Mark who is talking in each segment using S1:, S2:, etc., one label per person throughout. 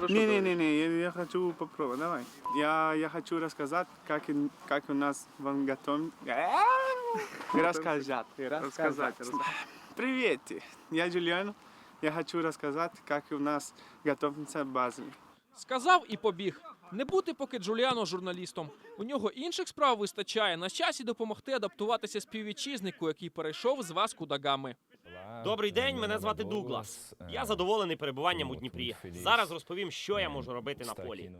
S1: Хорошо,
S2: Не, не, не, не, я, я хочу попробовать, давай. Я, я хочу рассказать, как, и- как у нас вам готовим. Рассказать.
S1: Рассказать, рассказать.
S2: Привет, я Джулиан. Я хочу рассказать, как у нас готовится базы.
S3: Сказав і побіг. Не бути поки Джуліано журналістом. У нього інших справ вистачає. На часі допомогти адаптуватися співвітчизнику, який перейшов з Васку да Гами.
S4: Добрий день, мене звати Дуглас. Я задоволений перебуванням у Дніпрі. Зараз розповім, що я можу робити на полі.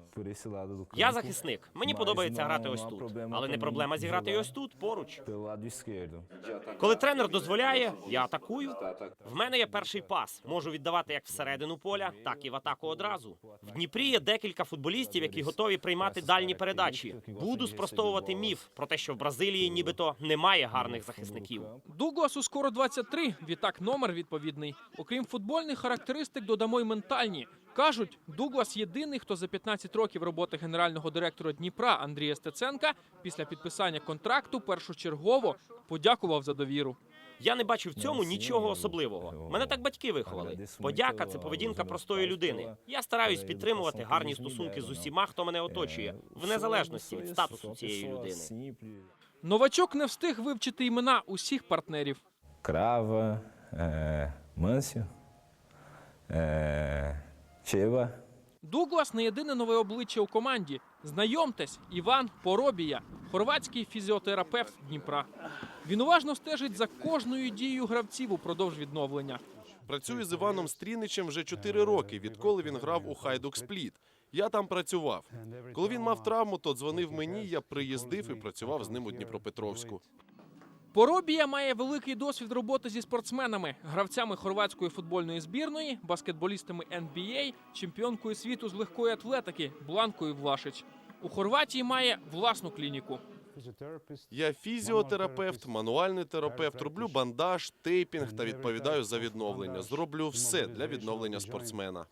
S4: Я захисник. Мені подобається грати ось тут, але не проблема зіграти і ось тут поруч. Коли тренер дозволяє, я атакую. В мене є перший пас. Можу віддавати як всередину поля, так і в атаку одразу. В Дніпрі є декілька футболістів, які готові приймати дальні передачі. Буду спростовувати міф про те, що в Бразилії нібито немає гарних захисників.
S3: Дугласу скоро 23, відтак номер відповідний. Окрім футбольних характеристик, додамо й ментальні. Кажуть, Дуглас єдиний, хто за 15 років роботи генерального директора Дніпра Андрія Стеценка після підписання контракту першочергово подякував за довіру.
S4: Я не бачу в цьому нічого особливого. Мене так батьки виховали. Подяка це поведінка простої людини. Я стараюсь підтримувати гарні стосунки з усіма, хто мене оточує, в незалежності від статусу цієї людини.
S3: Новачок не встиг вивчити імена усіх партнерів.
S5: Крава, е, Мансю, е, Чева.
S3: Дуглас не єдине нове обличчя у команді. Знайомтесь, Іван Поробія, хорватський фізіотерапевт Дніпра. Він уважно стежить за кожною дією гравців упродовж відновлення.
S6: Працюю з Іваном Стріничем вже 4 роки, відколи він грав у Хайдук Спліт. Я там працював. Коли він мав травму, то дзвонив мені, я приїздив і працював з ним у Дніпропетровську.
S3: Поробія має великий досвід роботи зі спортсменами, гравцями хорватської футбольної збірної, баскетболістами NBA, чемпіонкою світу з легкої атлетики Бланкою Влашич. У Хорватії має власну клініку.
S6: Я фізіотерапевт, мануальний терапевт, роблю бандаж, тейпінг та відповідаю за відновлення. Зроблю все для відновлення спортсмена.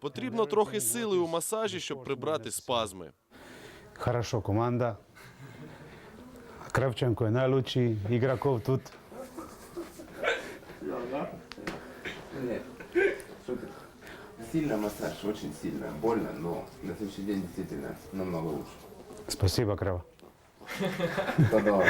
S6: Потрібно трохи сили у масажі, щоб прибрати спазми.
S7: Хорошо, команда. Kravčenko je najlučiji igrakov тут.
S8: Нет. Что ты? Сильно массаж, очень сильно. Больно, но на следующий день действительно намного лучше.
S7: Спасибо, Крава.
S8: Тогда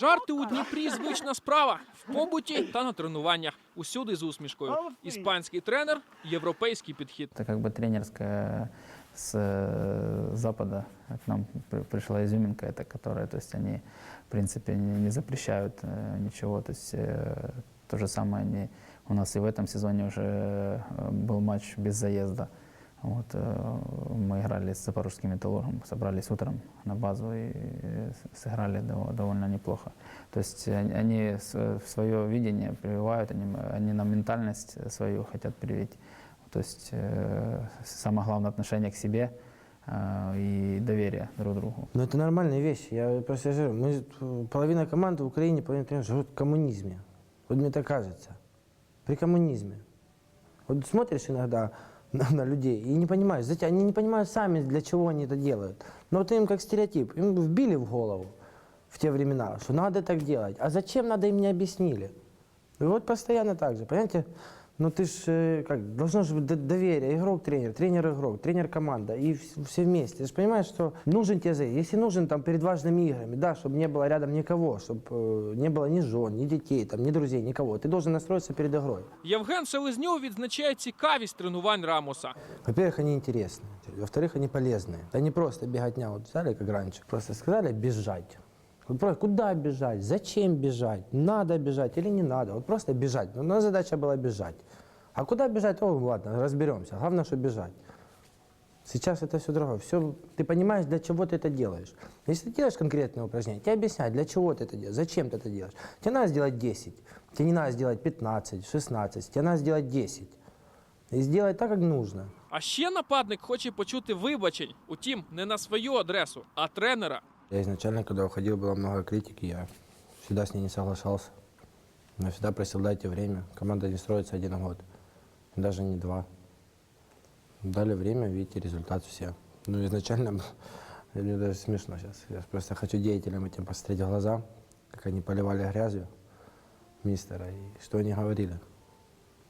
S3: Жарти у Дніпрі звична справа в побуті та на тренуваннях. Усюди з усмішкою. Іспанський тренер, європейський підхід.
S9: Это как бы тренерская с э, Запада к нам при- пришла изюминка, это которая, то есть они, в принципе, не, не запрещают э, ничего, то есть э, то же самое они, у нас и в этом сезоне уже э, был матч без заезда. Вот, э, мы играли с запорожским металлургом, собрались утром на базу и э, с- сыграли дово- довольно неплохо. То есть они, они с- свое видение прививают, они, они на ментальность свою хотят привить. То есть э, самое главное отношение к себе э, и доверие друг другу.
S10: Ну, это нормальная вещь. Я просто говорю, мы, половина команды в Украине, половина тренеров живут в коммунизме. Вот мне так кажется. При коммунизме. Вот смотришь иногда на, на людей и не понимаешь, зачем, они не понимают сами, для чего они это делают. Но вот им как стереотип, им вбили в голову в те времена, что надо так делать. А зачем надо им не объяснили. И вот постоянно так же, понимаете? Ну ты ж, как, должно же быть д- доверие, игрок-тренер, тренер-игрок, тренер-команда, и вс- все вместе. Ты же понимаешь, что нужен тебе заезд. Если нужен там перед важными играми, да, чтобы не было рядом никого, чтобы не было ни жен, ни детей, там, ни друзей, никого. Ты должен настроиться перед игрой.
S3: Євген Селезньов відзначає цікавість тренувань Рамоса.
S10: Во-первых, они интересные. Во-вторых, они полезные. Это не просто беготня, вот взяли, как раньше, просто сказали бежать. Вот просто куда бежать, зачем бежать, надо бежать или не надо. Вот просто бежать. У нас задача была бежать. А куда бежать, о, ладно, разберемся. Главное, что бежать. Сейчас это все другое. Все, ты понимаешь, для чего ты это делаешь. Если ты делаешь конкретное упражнение, тебе объясняют, для чего ты это делаешь, зачем ты это делаешь. Тебе надо сделать 10, тебе не надо сделать 15, 16, тебе надо сделать 10. И сделать так, как нужно.
S3: А ще нападник хоче почути вибачень. Утім, не на свою адресу, а тренера.
S10: Я изначально, когда уходил, было много критики, я всегда с ней не соглашался. Я всегда просил, дайте время. Команда не строится один год, даже не два. Дали время, видите, результат все. Ну, изначально, мне даже смешно сейчас. Я просто хочу деятелям этим посмотреть в глаза, как они поливали грязью мистера, и что они говорили.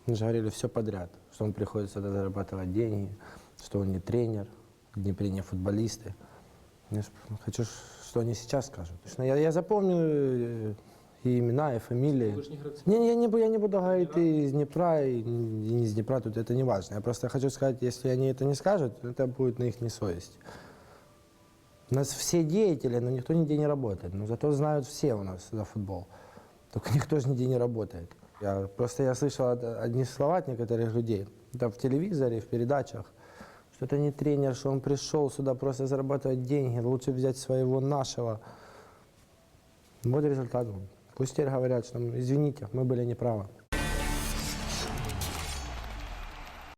S10: Они же говорили все подряд, что он приходит сюда зарабатывать деньги, что он не тренер, не футболисты. Я хочу, что они сейчас скажут. Я, я запомню э, и имена, и фамилии. Не, не, я, не, я не буду говорить и из Днепра, и, не из Днепра, тут это не важно. Я просто хочу сказать, если они это не скажут, это будет на их совесть. У нас все деятели, но никто нигде не работает. Но зато знают все у нас за футбол. Только никто же нигде не работает. Я, просто я слышал од- одни слова от некоторых людей. Это в телевизоре, в передачах. Что это не тренер, что он пришел сюда просто зарабатывать деньги. Лучше взять своего нашего. Вот результат. Пусть теперь говорят, что извините, мы были неправы.